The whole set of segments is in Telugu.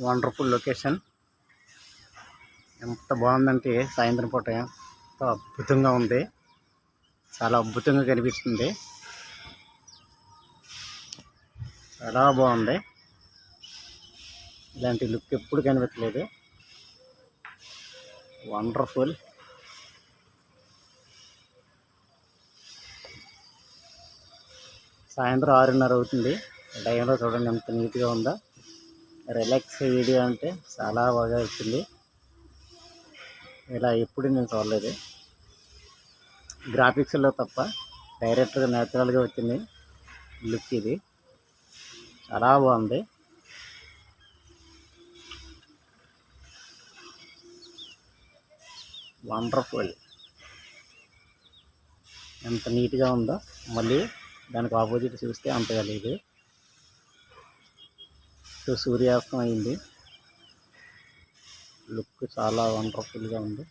Wonderful location. ఎంత బాగుందంటే సాయంత్రం పూట ఎంత అద్భుతంగా ఉంది. చాలా అద్భుతంగా కనిపిస్తుంది. చాలా బాగుంది. ఇలాంటి లుక్ ఎప్పుడు కనిపించలేదు. వండర్ఫుల్. సాయంత్రం ఆరున్నర అవుతుంది. టైంలో చూడండి ఎంత నీట్గా ఉందో. రిలాక్స్ వీడియో అంటే చాలా బాగా వచ్చింది. ఇలా ఎప్పుడు నేను చూడలేదు. గ్రాఫిక్స్లో తప్ప డైరెక్ట్గా న్యాచురల్గా వచ్చింది లుక్ ఇది. చాలా బాగుంది. వండర్ఫుల్. ఎంత నీట్గా ఉందో మళ్ళీ దానికి ఆపోజిట్ చూస్తే అంతగా లేదు. సో సూర్యాస్తం అయింది. లుక్ చాలా వండర్ఫుల్గా ఉంది.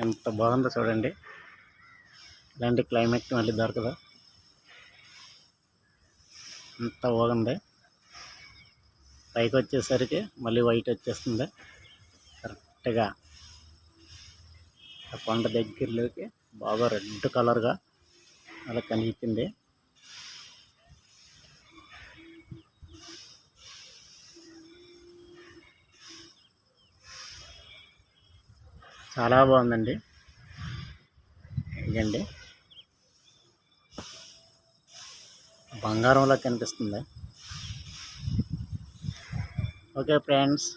ఎంత బాగుందో చూడండి. ఇలాంటి క్లైమేట్ మళ్ళీ దొరకదు. అంత బాగుంది. పైకి వచ్చేసరికి మళ్ళీ వైట్ వచ్చేస్తుంది. కరెక్ట్గా ఆ కొండ దగ్గరలోకి బాగా రెడ్ కలర్గా అలా కనిపించింది. చాలా బాగుందండి. ఇదండి బంగారంలా కనిపిస్తుంది. Okay friends